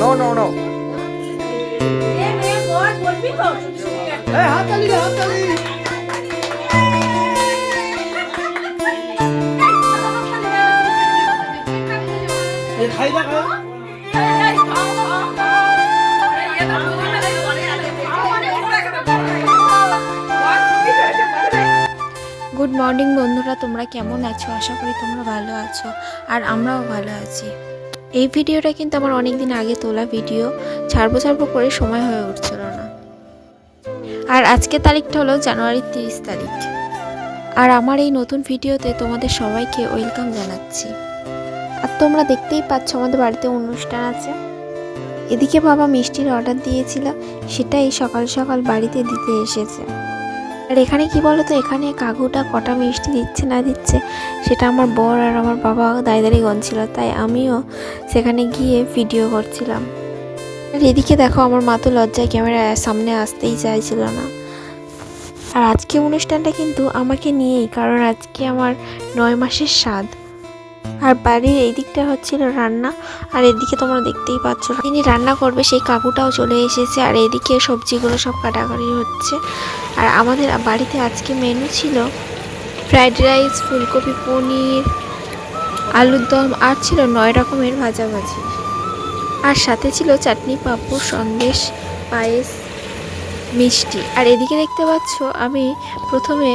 No no no খাই। Good morning বন্ধুরা তোমরা কেমন আছো? আশা করি তোমরা ভালো আছো আর আমরাও ভালো আছি। এই ভিডিওটা কিন্তু আমার অনেক দিন আগে তোলা ভিডিও। ছাড়বো ছাড়বো করে সময় হয়ে উঠছিল না। আর আজকে তারিখটা হলো জানুয়ারির তিরিশ তারিখ। আর আমার এই নতুন ভিডিওতে তোমাদের সবাইকে ওয়েলকাম জানাচ্ছি। আর তোমরা দেখতেই পাচ্ছ আমাদের বাড়িতে অনুষ্ঠান আছে। এদিকে বাবা মিষ্টির অর্ডার দিয়েছিল, সেটাই সকাল সকাল বাড়িতে দিতে এসেছে। আর এখানে কি বলতো? এখানে কাকুটা কটা মিষ্টি দিচ্ছে না দিচ্ছে, সেটা আমার বর আর আমার বাবা দাঁড়িয়ে গনছিল, তাই আমিও সেখানে গিয়ে ভিডিও করছিলাম। আর এদিকে দেখো আমার মা তো লজ্জায় ক্যামেরা সামনে আসতেই চাইছিল না। আর আজকে অনুষ্ঠানটা কিন্তু আমাকে নিয়েই, কারণ আজকে আমার নয় মাসের স্বাদ। আর বাড়ির এই দিকটা হচ্ছিল রান্না, আর এদিকে তোমরা দেখতেই পাচ্ছ যিনি রান্না করবে সেই কাকুটাও চলে এসেছে, আর এদিকে সবজিগুলো সব কাটাকাটি হচ্ছে। আর আমাদের বাড়িতে আজকে মেনু ছিল ফ্রাইড রাইস ফুলকপি, পনির, আলুর দম, আর ছিল নয় রকমের ভাজাভাজি। আর সাথে ছিল চাটনি, পাঁপড়, সন্দেশ, পায়েস, মিষ্টি। আর এদিকে দেখতে পাচ্ছ আমি প্রথমে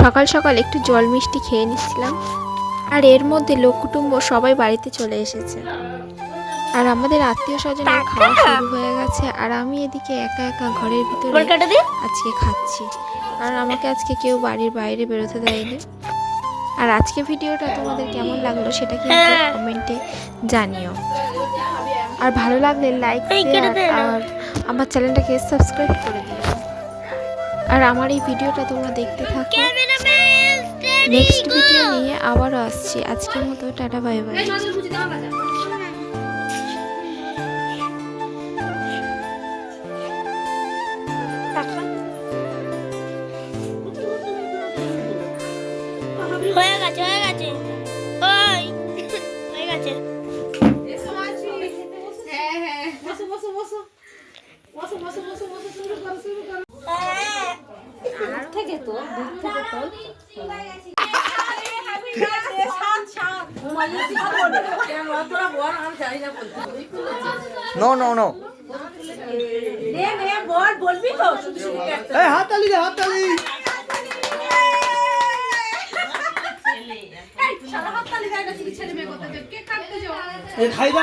সকাল সকাল একটু জল মিষ্টি খেয়ে নিচ্ছিলাম। আর এর মধ্যে লোক কুটুম্ব সবাই বাড়িতে চলে এসেছে। আর আমাদের আত্মীয় স্বজনের খাওয়া শুরু হয়ে গেছে আর আমি এদিকে একা একা ঘরের ভিতরে আজকে খাচ্ছি। আর আমাকে আজকে কেউ বাড়ির বাইরে বেরোতে দেয়নি। আর আজকে ভিডিওটা তোমাদের কেমন লাগল সেটা কিন্তু কমেন্টে জানিও। আর ভালো লাগলে লাইক আর আমার চ্যানেলটাকে সাবস্ক্রাইব করে দিও। আর আমার এই ভিডিওটা তোমরা দেখতে থাকো। নেক্সট ভিডিও নিয়ে আবারও আসছি আজকের মতো টাটা বাই বাই হয়ে গেছে হয়ে গেছে ওই হয়ে গেছে নো নো নো এই হাততালি দে হাততালি খাই দা